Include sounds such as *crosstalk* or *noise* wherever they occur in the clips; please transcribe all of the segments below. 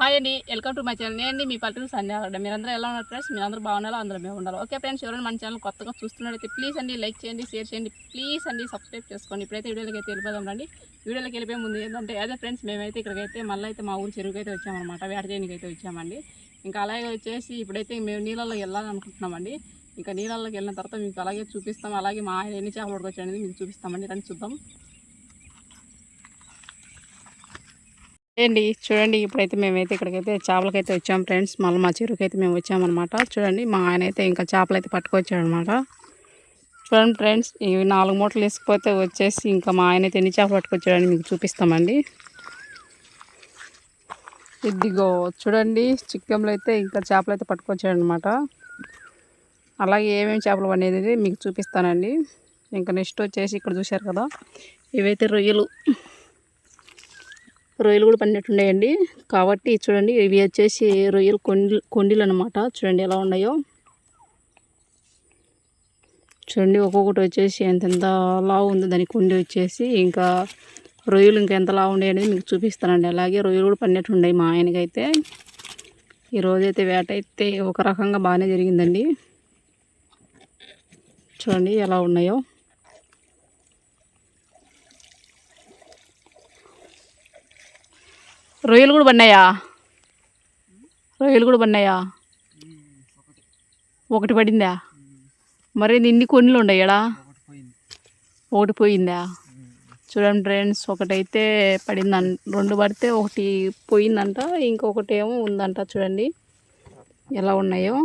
Hi అండి welcome to my channel నేను మీ పల్లెటూరు సంధ్యాగడ్డ మీరందరూ ఎలా ఉన్నారు ఫ్రెండ్స్ మీరందరూ బాగున్నారో? అందరూ మేము ఉండాలి? ఓకే ఫ్రెండ్స్ ఎవరైనా మన ఛానల్ కొత్తగా చూస్తున్నట్టయితే ప్లీజ్ అండి లైక్ చేయండి షేర్ చేయండి. ప్లీజ్ అండి సబ్స్క్రైబ్ చేసుకోండి. ఇప్పుడైతే వీడియోలకి అయితే వెళ్ళిపోదాం రండి. వీడియోలోకి వెళ్ళిపోయే ముందు ఏంటంటే అదే ఫ్రెండ్స్ మేమైతే ఇక్కడికైతే మళ్ళీ అయితే మా ఊరు చెరువుకి అయితే వచ్చామన్నమాట. వేట చేయడానికి అయితే వచ్చామండి. ఇంకా అలాగే వచ్చేసి ఇప్పుడైతే మేము నీళ్ళలో వెళ్ళాలనుకుంటున్నామండి. ఇంకా నీళ్ళలోకి వెళ్ళిన తర్వాత మీకు అలాగే చూపిస్తాం. అలాగే మా ఆయన ఎన్ని చేపలు పట్టుకొచ్చాడనేది మీకు చూపిస్తామండి. రండి చూద్దాం. ఏంటి? చూడండి ఇప్పుడైతే మేమైతే ఇక్కడికైతే చేపలకైతే వచ్చాం ఫ్రెండ్స్. మళ్ళీ మా చెరువుకి అయితే మేము వచ్చామన్నమాట. చూడండి మా ఆయన అయితే ఇంకా చేపలు అయితే పట్టుకొచ్చాడు అనమాట చూడండి ఫ్రెండ్స్ ఇవి నాలుగు మూటలు వేసుకుపోతే వచ్చేసి ఇంకా మా ఆయన అయితే ఎన్ని చేపలు పట్టుకొచ్చాడని మీకు చూపిస్తామండి. ఇదిగో చూడండి చిక్కంలో అయితే ఇంకా చేపలు అయితే పట్టుకొచ్చాడనమాట అలాగే ఏమేమి చేపలు అనేది మీకు చూపిస్తానండి. ఇంకా నెక్స్ట్ వచ్చేసి ఇక్కడ చూశారు కదా ఇవైతే రొయ్యలు. రొయ్యలు కూడా పడినట్టున్నాయండి. కాబట్టి చూడండి ఇవి వచ్చేసి రొయ్యలు కొండి కొండీలు అనమాట చూడండి ఎలా ఉన్నాయో. చూడండి ఒక్కొక్కటి వచ్చేసి ఎంతెంత లావు ఉందో. దాని కొండి వచ్చేసి ఇంకా రొయ్యలు ఇంకా ఎంత లావు ఉన్నాయి అనేది మీకు చూపిస్తానండి. అలాగే రొయ్యలు కూడా పడినట్టు ఉన్నాయి మా ఆయనకైతే. ఈరోజైతే వేట అయితే ఒక రకంగా బాగానే జరిగిందండి. చూడండి ఎలా ఉన్నాయో. రొయ్యలు కూడా పడినాయా? రొయ్యలు కూడా పడినాయా? ఒకటి పడిందా? మరి ఇన్ని కొన్ని ఉన్నాయడా ఒకటి పోయిందా? చూడండి ఫ్రెండ్స్ ఒకటైతే పడిందంట రెండు పడితే ఒకటి పోయిందంట ఇంకొకటి ఏమో ఉందంట చూడండి. ఎలా ఉన్నాయో?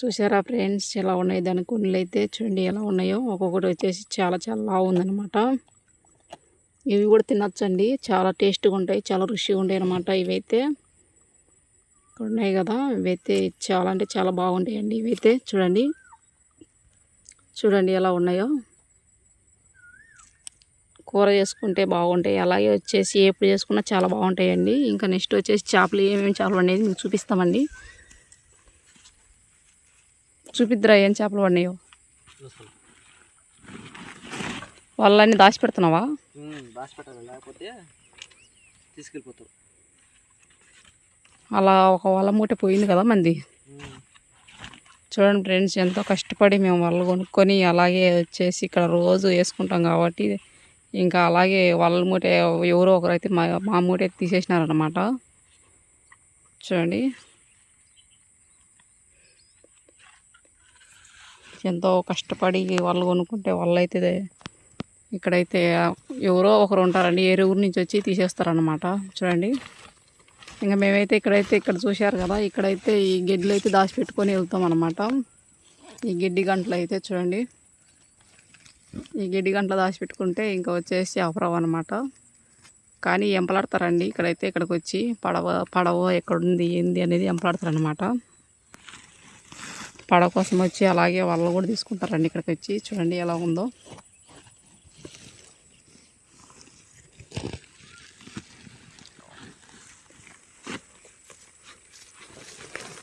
చూసారా ఫ్రెండ్స్? ఎలా ఉన్నాయి? దాని కొన్ని అయితే చూడండి ఎలా ఉన్నాయో. ఒక్కొక్కటి వచ్చేసి చాలా చాలా లావు ఉందన్నమాట. ఇవి కూడా తినచ్చండి. చాలా టేస్ట్గా ఉంటాయి. చాలా రుచిగా ఉంటాయి అనమాట ఇవైతే. ఇక్కడ ఉన్నాయి కదా. ఇవైతే చాలా అంటే చాలా బాగుంటాయండి ఇవైతే. చూడండి. చూడండి ఎలా ఉన్నాయో. కూర చేసుకుంటే బాగుంటాయి. అలాగే వచ్చేసి ఎప్పుడు చేసుకున్నా చాలా బాగుంటాయండి. ఇంకా నెక్స్ట్ వచ్చేసి చేపలు ఏమేమి చేపలు అనేది మీకు చూపిస్తామండి. చూపిద్దురా ఏం చేపలు పడినాయో. వాళ్ళని దాచి పెడుతున్నావా దాచి పెట్టాలి లేకపోతే తీసుకెళ్ళిపోతారు అలా ఒక వల మూట పోయింది కదా మంది. చూడండి ఫ్రెండ్స్ ఎంతో కష్టపడి మేము వలలు కొనుక్కొని అలాగే వచ్చేసి ఇక్కడ రోజు వేసుకుంటాం కాబట్టి ఇంకా అలాగే వలల మూట ఎవరో ఒకరైతే మా మా మూట తీసేసినారనమాట చూడండి. ఎంతో కష్టపడి వాళ్ళు కొనుక్కుంటే వాళ్ళైతే ఇక్కడైతే ఎవరో ఒకరు ఉంటారండి ఏ ఊరు నుంచి వచ్చి తీసేస్తారనమాట చూడండి. ఇంకా మేమైతే ఇక్కడైతే ఇక్కడ చూశారు కదా ఇక్కడైతే ఈ గడ్డిలు అయితే దాచిపెట్టుకొని వెళ్తాం అనమాట ఈ గడ్డి గంటలు అయితే చూడండి. ఈ గడ్డి గంటలు దాచిపెట్టుకుంటే ఇంకా వచ్చేసి అపరావు అనమాట కానీ ఎంపలాడతారండి ఇక్కడైతే ఇక్కడికి వచ్చి పడవ పడవ ఎక్కడుంది ఏంది అనేది ఎంపలాడతారనమాట పడవ కోసం వచ్చి అలాగే వాళ్ళు కూడా తీసుకుంటారండి ఇక్కడికి వచ్చి. చూడండి ఎలా ఉందో.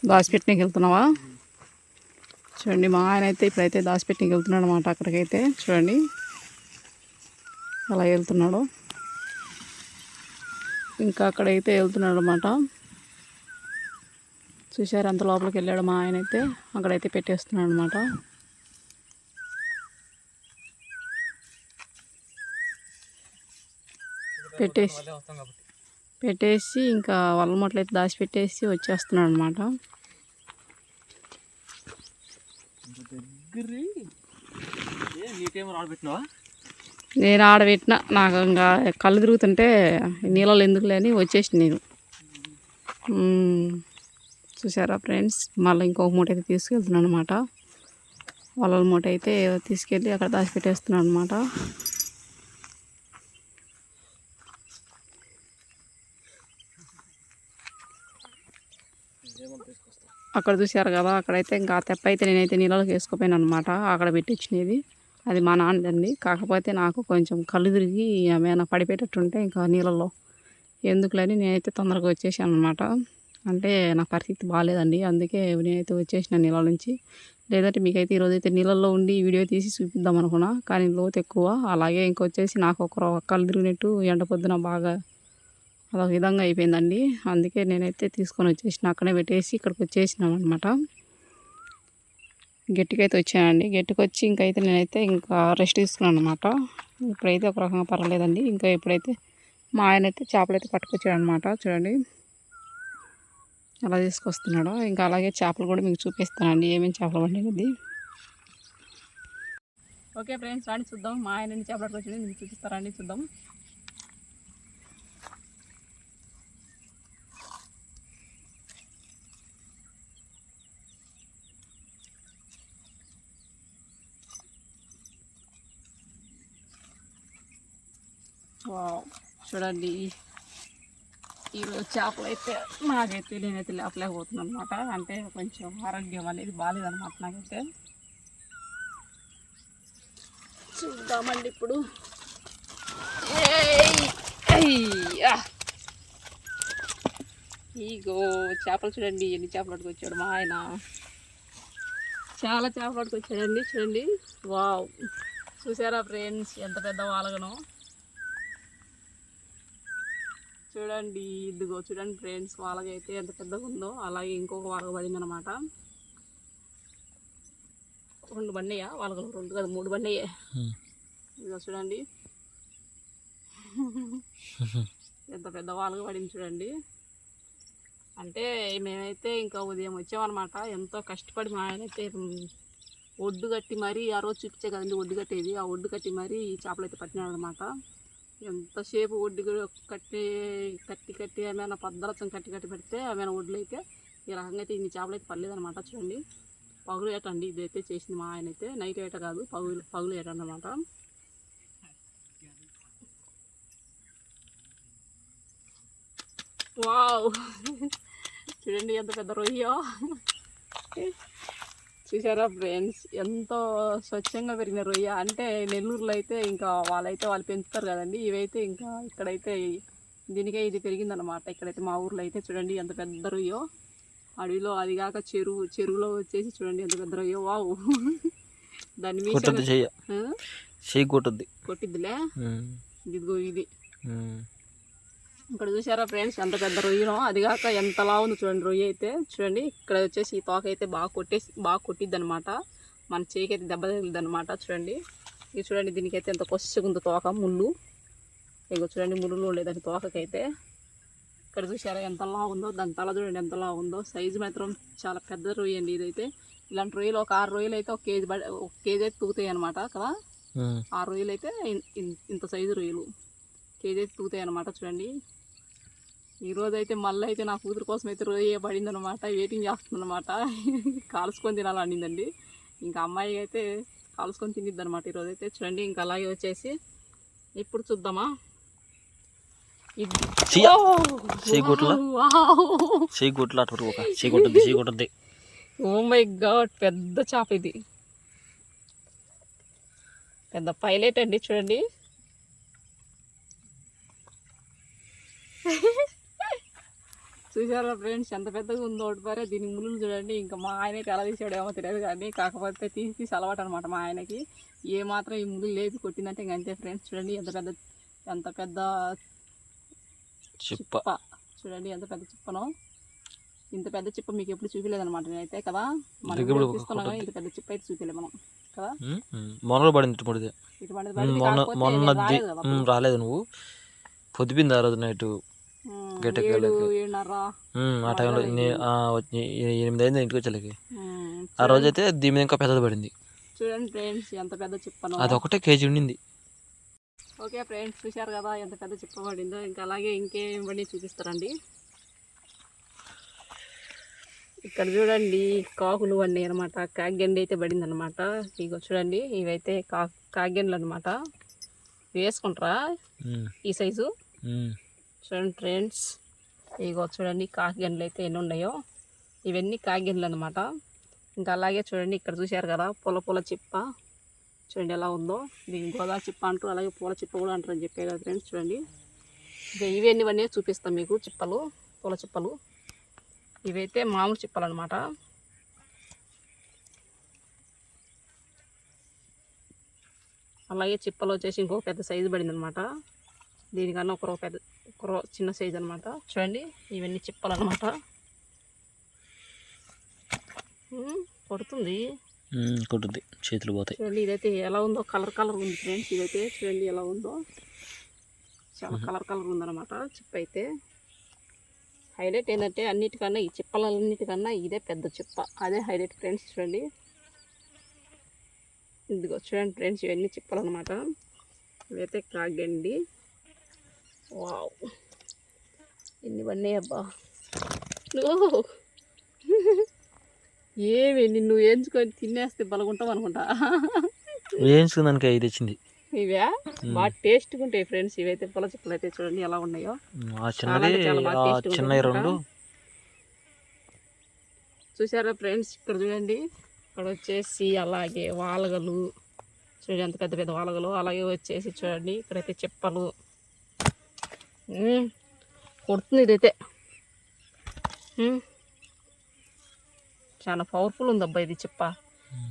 దాచిపెట్టినకి వెళ్తున్నావా? చూడండి మా ఆయన అయితే ఇప్పుడైతే దాచిపెట్టినకి వెళ్తున్నాడు అనమాట అక్కడికైతే. చూడండి అలా వెళ్తున్నాడు. ఇంకా అక్కడైతే వెళ్తున్నాడు అనమాట చూశారు అంత లోపలికి వెళ్ళాడు మా ఆయన అయితే. అక్కడైతే పెట్టేస్తున్నాడు అనమాట పెట్టేసి పెట్టేసి ఇంకా వల్ల మొట్లు అయితే దాచిపెట్టేసి వచ్చేస్తున్నాడు అనమాట నేను ఆడబెట్టిన నాకు ఇంకా కళ్ళు తిరుగుతుంటే నీళ్ళలో ఎందుకు లేని వచ్చేసి నేను. చూసారా ఫ్రెండ్స్? మళ్ళీ ఇంకొక మూట అయితే తీసుకెళ్తున్నాను అనమాట వాళ్ళ మూట అయితే తీసుకెళ్ళి అక్కడ దాచిపెట్టేస్తున్నాను అనమాట అక్కడ చూశారు కదా అక్కడైతే ఇంకా తెప్ప అయితే నేనైతే నీళ్ళలోకి వేసుకోపోయాను అనమాట అక్కడ పెట్టించినది. అది మా నాన్నదండి. కాకపోతే నాకు కొంచెం కళ్ళు తిరిగి ఏమైనా పడిపోయేటట్టుంటే ఇంకా నీళ్ళలో. ఎందుకులని నేనైతే తొందరగా వచ్చేసాను అనమాట అంటే నా పరిస్థితి బాగాలేదండి అందుకే నేనైతే వచ్చేసిన నీళ్ళ నుంచి. లేదంటే మీకైతే ఈరోజు అయితే నీళ్ళల్లో ఉండి వీడియో తీసి చూపిద్దాం అనుకున్నా. కానీ లోతు ఎక్కువ. అలాగే ఇంకొచ్చేసి నాకు ఒక కళ్ళు తిరిగినట్టు ఎండ పొద్దున బాగా అదొక విధంగా అయిపోయిందండి. అందుకే నేనైతే తీసుకొని వచ్చేసిన. అక్కడే పెట్టేసి ఇక్కడికి వచ్చేసినాం అనమాట గట్టికైతే వచ్చానండి. గట్టికి వచ్చి ఇంకైతే నేనైతే ఇంకా రెస్ట్ తీసుకున్నాను అనమాట ఇప్పుడైతే ఒక రకంగా పర్వాలేదండి. ఇంకా ఇప్పుడైతే మా ఆయన అయితే చేపలు అయితే పట్టుకొచ్చాడు అనమాట చూడండి. అలా తీసుకొస్తున్నాడు. ఇంకా అలాగే చేపలు కూడా మీకు చూపిస్తానండి. ఏమేమి చేపలు పండినది. ఓకే ఫ్రెండ్స్ రాండి చూద్దాం. మా ఆయన ఎన్ని చేపలు పట్టుకొచ్చింది మీకు చూపిస్తారండి చూద్దాం. వావ్ చూడండి. ఈరోజు చేపలు అయితే నాకైతే నేనైతే లేపలేకపోతున్నాను అనమాట అంటే కొంచెం ఆరోగ్యం అనేది బాగాలేదనమాట నాకైతే. చూద్దామండి ఇప్పుడు. ఈగో అయ్యా! ఇగో చేపలు చూడండి ఎన్ని చేపలు పట్టుకొచ్చాడు మా ఆయన. చాలా చేపలు పట్టుకొచ్చాడండి చూడండి. వావ్! చూసారా ఫ్రెండ్స్ ఎంత పెద్ద వాళ్ళగనో చూడండి ఇదిగో చూడండి ఫ్రెండ్స్ వాళ్ళకైతే ఎంత పెద్దగా ఉందో అలాగే ఇంకొక వాళ్ళకి పడింది అనమాట రెండు బండియా వాళ్ళకి రెండు కాదు మూడు బండియే ఇదిగో చూడండి. ఎంత పెద్ద వాళ్ళకి పడింది చూడండి. అంటే మేమైతే ఇంకా ఉదయం వచ్చామన్నమాట. ఎంతో కష్టపడి మా ఆయన అయితే ఒడ్డు కట్టి మరీ ఆ రోజు చూపించే కదండి ఒడ్డు కట్టేది. ఆ ఒడ్డు కట్టి మరీ ఈ చేపలు అయితే పట్టినాడు అనమాట ఎంతసేపు ఒడ్డు కట్టి కట్టి కట్టి ఏమైనా పద్దరచం కట్టి కట్టి పెడితే ఏమైనా ఒడ్లు అయితే ఈ రకంగా అయితే ఇన్ని చేపలు అయితే పర్లేదన్నమాట చూడండి. పగులు ఏట అండి ఇదైతే చేసింది మా ఆయన అయితే నైట్ ఏట కాదు పగులు పగులు ఏట అనమాట వావ్! *laughs* చూడండి ఎంత పెద్ద రొయ్యో. చూసారా ఫ్రెండ్స్? ఎంతో స్వచ్ఛంగా పెరిగిన రొయ్య. అంటే నెల్లూరులో అయితే ఇంకా వాళ్ళైతే వాళ్ళు పెంచుతారు కదండి. ఇవైతే ఇంకా ఇక్కడైతే దీనికే ఇది పెరిగిందనమాట ఇక్కడైతే మా ఊర్లో అయితే చూడండి ఎంత పెద్ద రొయ్యో. అడవిలో అది కాక చెరువు చెరువులో వచ్చేసి చూడండి ఎంత పెద్ద రొయ్యో. వావ్. దాని మీద కొట్టిద్దిలే? ఇదిగో ఇది. ఇక్కడ చూసారా ఫ్రెండ్స్? ఎంత పెద్ద రొయ్యనో? అది కాక ఎంతలా ఉంది చూడండి రొయ్య అయితే. చూడండి ఇక్కడ వచ్చేసి ఈ తోక అయితే బాగా కొట్టేసి బాగా కొట్టిద్ది అనమాట మన చేయికి అయితే దెబ్బ తగిలిద్ది అనమాట చూడండి. ఇది చూడండి దీనికైతే ఎంత ఉంది తోక ముళ్ళు. ఇగో చూడండి ముళ్ళు ఉండేదాని తోకకైతే. ఇక్కడ చూసారా ఎంతలా ఉందో? దాని తల చూడండి ఎంతలా ఉందో. సైజు మాత్రం చాలా పెద్ద రొయ్య అండి ఇదైతే. ఇలాంటి రొయ్యలు ఒక ఆరు రొయ్యలు అయితే ఒక కేజీ పడి ఒక కేజీ అయితే తూగుతాయి అనమాట కదా ఆ రొయ్యలు అయితే ఇంత సైజు రొయ్యలు. కేజీ అయితే తూగుతాయి అనమాట చూడండి. ఈరోజు అయితే మళ్ళీ అయితే నా కూతురు కోసం అయితే రొయ్య పడింది అనమాట వెయిటింగ్ చేస్తుందన్నమాట. కాల్చుకొని తినాలనిందండి ఇంకా అమ్మాయి అయితే కాల్చుకొని తినిద్ది అనమాట ఈరోజు అయితే చూడండి ఇంకా అలాగే వచ్చేసి ఇప్పుడు చూద్దామా? ఓ మై గాడ్ పెద్ద చేప ఇది. పెద్ద పైలట్ అండి చూడండి. చూసారా ఫ్రెండ్స్? ఎంత పెద్దగా ఉందో ఒకటిపారే దీని ముళ్ళు చూడండి. ఇంకా మా ఆయనకి ఎలా తీసాడేమో తెలియదు కానీ కాకపోతే తీసి తీసి అలవాటు అనమాట మా ఆయనకి. ఏ మాత్రం ఈ ముళ్ళు లేపి కొట్టిందంటే ఇంక అంతే ఫ్రెండ్స్. చూడండి ఎంత పెద్ద ఎంత పెద్ద చిప్ప. చూడండి ఎంత పెద్ద చిప్పనో. ఇంత పెద్ద చిప్ప మీకు ఎప్పుడు చూపించలేదన్నమాట నేనైతే కదా? మనం కానీ ఇంత పెద్ద చిప్ప అయితే చూపించలేదు మనం కదా? మొన్నలో పడింది ఇటు మొన్న కాకపోతే మొన్నది నేను రాలేదు కదా ఉమ్, రాలేదు నువ్వు. పొద్దుపింది ఆ రోజు నైట్. ఆ టైంలో ఎనిమిది అయింది. ఇంటికి వచ్చేలకి ఉమ్, ఆ రోజు అయితే దీని మీద ఇంకా పెద్దది పడింది. చూడండి ఫ్రెండ్స్ ఎంత పెద్ద చిప్పనో. అది ఒకటే కేజీ ఉండింది. ఓకే ఫ్రెండ్స్ చూశారు కదా ఎంత పెద్ద చిప్ప పడిందో. ఇంకా అలాగే ఇంకేం పడి చూపిస్తారండి. ఇక్కడ చూడండి కాకులు అన్నీ అనమాట కాగ్గండి అయితే పడింది అనమాట ఇగో చూడండి ఇవైతే కా కాగ్గండ్లు అనమాట వేసుకుంటారా? ఈ సైజు. చూడండి ఫ్రెండ్స్. ఇగో చూడండి కాకిగండ్లు అయితే ఎన్ని ఉన్నాయో. ఇవన్నీ కాకిగండ్లు అనమాట ఇంకా అలాగే చూడండి ఇక్కడ చూశారు కదా పొల పొల చిప్ప. చూడండి ఎలా ఉందో. దీని గోదా చిప్ప అంటూ అలాగే పూల చిప్ప కూడా అంటారని చెప్పే కదా ఫ్రెండ్స్ చూడండి. ఇంకా ఇవన్నీవన్నీ చూపిస్తాం మీకు చిప్పలు పూల చిప్పలు. ఇవైతే మామూలు చిప్పలు అనమాట అలాగే చిప్పలు వచ్చేసి ఇంకో పెద్ద సైజు పడింది అనమాట దీనికన్నా ఒక పెద్ద ఒక రో చిన్న సైజు అనమాట చూడండి ఇవన్నీ చిప్పలు అనమాట పడుతుంది ఉమ్, కొట్టుద్ది చేతులు పోతాయి. చూడండి ఇదైతే ఎలా ఉందో కలర్ కలర్ ఉంది ఫ్రెండ్స్. ఇదైతే చూడండి ఎలా ఉందో. చాలా కలర్ కలర్ ఉందన్నమాట చిప్ప అయితే. హైలైట్ ఏంటంటే అన్నిటికన్నా ఈ చిప్పలన్నిటికన్నా ఇదే పెద్ద చిప్ప. అదే హైలైట్ ఫ్రెండ్స్ చూడండి. ఇదిగో చూడండి ఫ్రెండ్స్ ఇవన్నీ చిప్పలు అనమాట ఇవైతే కాగండి. వావ్. ఎన్ని పడినాయి అబ్బా! ఏమి నిన్ను ఎంచుకొని తినేస్తే బలగుంటాం అనుకుంటా? వేయించుకుందానికి ఐదు తెచ్చింది. ఇవే? బాగా టేస్ట్గా ఉంటాయి ఫ్రెండ్స్ ఇవైతే. పొల చిప్పలు అయితే చూడండి ఎలా ఉన్నాయో. చిన్నవి రెండు. చూసారా ఫ్రెండ్స్? ఇక్కడ చూడండి. ఇక్కడ వచ్చేసి అలాగే వాలగలు. చూడండి ఎంత పెద్ద పెద్ద వాలగలు. అలాగే వచ్చేసి చూడండి. ఇక్కడైతే చెప్పలు. కొడుతుంది ఇదైతే. చాలా పవర్ఫుల్ ఉంది అబ్బా ఇది చిప్ప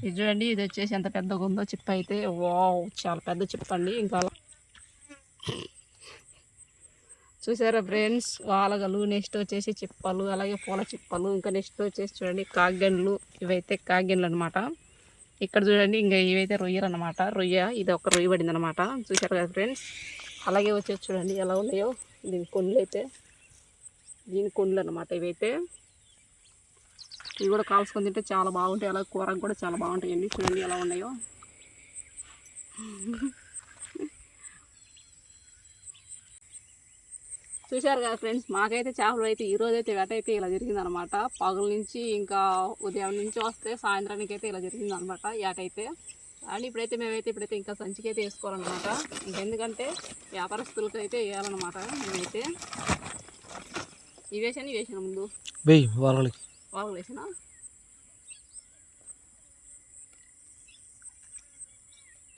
ఇది చూడండి ఇది వచ్చేసి ఎంత పెద్దగా ఉందో చిప్ప అయితే వావ్ చాలా పెద్ద చిప్ప అండి ఇంకా చూసారా ఫ్రెండ్స్ వాలగలు నెక్స్ట్ వచ్చేసి చిప్పలు అలాగే పూల చిప్పలు ఇంకా నెక్స్ట్ వచ్చేసి చూడండి కాగెండ్లు ఇవైతే కాగెండ్లు అనమాట ఇక్కడ చూడండి ఇంకా ఇవైతే రొయ్యలు అనమాట రొయ్య ఇది ఒక రొయ్య పడింది అనమాట చూసారు కదా ఫ్రెండ్స్ అలాగే వచ్చేది చూడండి ఎలా ఉన్నాయో. దీని కొండ్లు అయితే. దీని కొండ్లు అనమాట ఇవైతే. ఇవి కూడా కాల్చుకొని తింటే చాలా బాగుంటాయి. అలాగే కూరకు కూడా చాలా బాగుంటాయండి. చూడండి ఎలా ఉన్నాయో. చూశారు కదా ఫ్రెండ్స్ మాకైతే చేపలు అయితే ఈరోజు అయితే వేట అయితే ఇలా జరిగిందనమాట పగుల నుంచి ఇంకా ఉదయం నుంచి వస్తే సాయంత్రానికి అయితే ఇలా జరిగిందనమాట ఏటైతే అయితే. అండ్ ఇప్పుడైతే మేమైతే ఇప్పుడైతే ఇంకా సంచికి అయితే వేసుకోవాలన్నమాట. ఇంకెందుకంటే వ్యాపారస్తులకు అయితే వేయాలన్నమాట మేమైతే. ఇవి వేసాను ఇవి వేసాను ముందు వాళ్ళకి వాళ్ళు వేసిన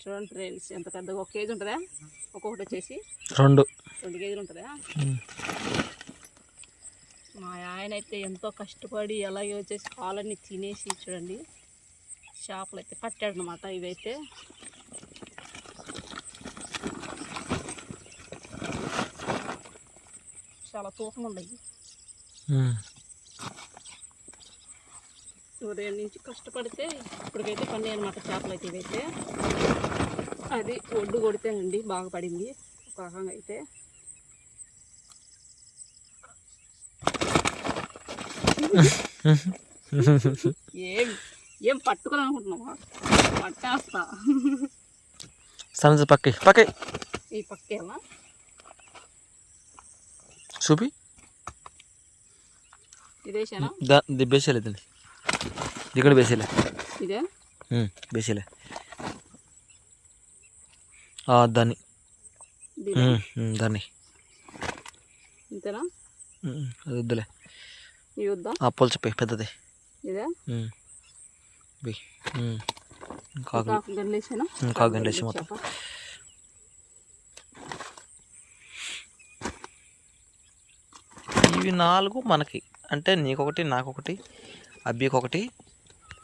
చూడండి ఫ్రెండ్స్ ఎంత పెద్దగా ఒక కేజీ ఉంటుందా? ఒక్కొక్కటి వచ్చేసి రెండు. రెండు కేజీలు ఉంటుందా. మా ఆయన అయితే ఎంతో కష్టపడి అలాగే వచ్చేసి పాలన్నీ తినేసి చూడండి. చేపలు అయితే పట్టాడు అనమాట ఇవైతే. చాలా తూకం ఉమ్. ఉదయం నుంచి కష్టపడితే ఇప్పటికైతే పండి అనమాట చేపలు అయితే ఇవైతే. అది ఒడ్డు కొడితేనండి బాగా పడింది. ఒక రకంగా అయితే. *laughs* ఏం? ఏం పట్టుకోవాలనుకుంటున్నావా? పట్టేస్తా. సన్న పక్కి పక్కి. ఈ పక్కేలా చూపి. ఇదేసానా దా ది బేసేలే ఇదే బేసేలే. ఆ, దాన్ని. దాన్ని? ఇంతేనా? అది వద్దులే. ఇవి వద్దా? పొలచిపోయి పెద్దది. ఇదే. కాకు మొత్తం. ఇవి నాలుగు మనకి. అంటే నీకొకటి నాకొకటి అబ్బికొకటి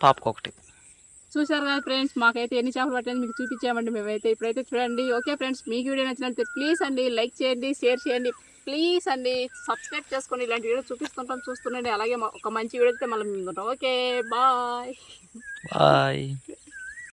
పాపకొకటి. చూసారు కదా ఫ్రెండ్స్ మాకైతే ఎన్ని చేపలు పట్టింది మీకు చూపించామండి మేమైతే ఇప్పుడైతే చూడండి. ఓకే ఫ్రెండ్స్ మీకు వీడియో నచ్చినట్లయితే ప్లీజ్ అండి లైక్ చేయండి షేర్ చేయండి. ప్లీజ్ అండి సబ్స్క్రైబ్ చేసుకొని ఇలాంటి వీడియో చూపిస్తుంటాం చూస్తుండండి. అలాగే ఒక మంచి వీడియో అయితే మళ్ళీ ఉంటాం ఓకే బాయ్. బాయ్.